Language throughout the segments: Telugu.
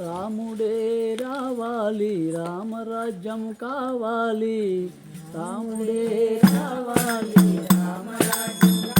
రాముడే రావాలి రామరాజ్యం కావాలి. రాముడే రావాలి రామరాజ్యం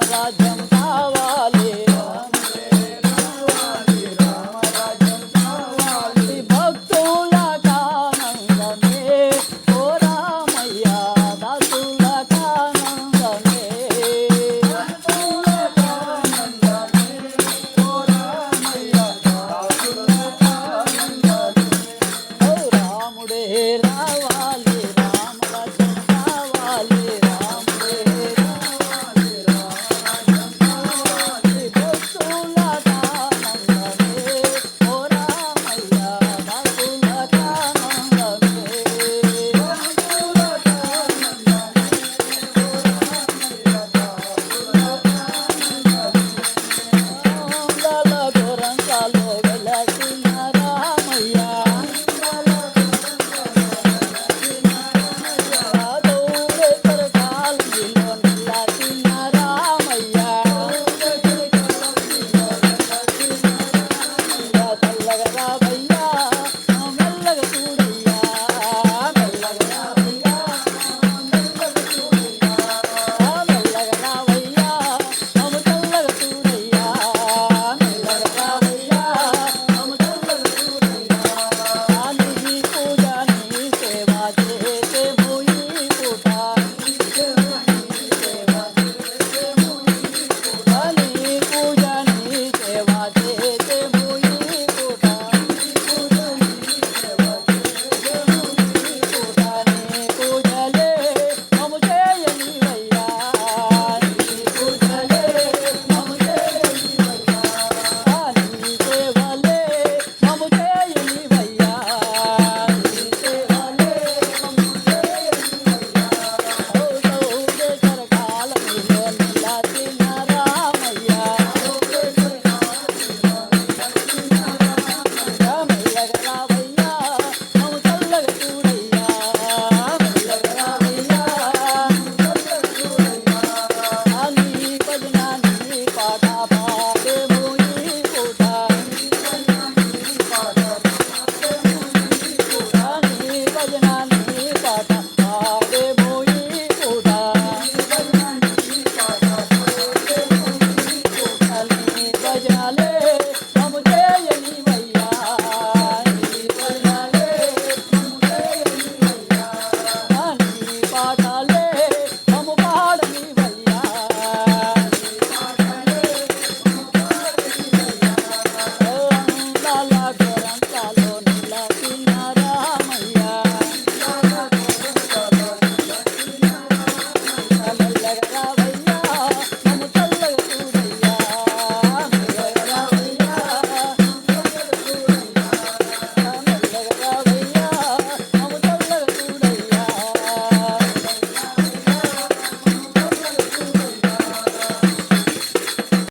my god.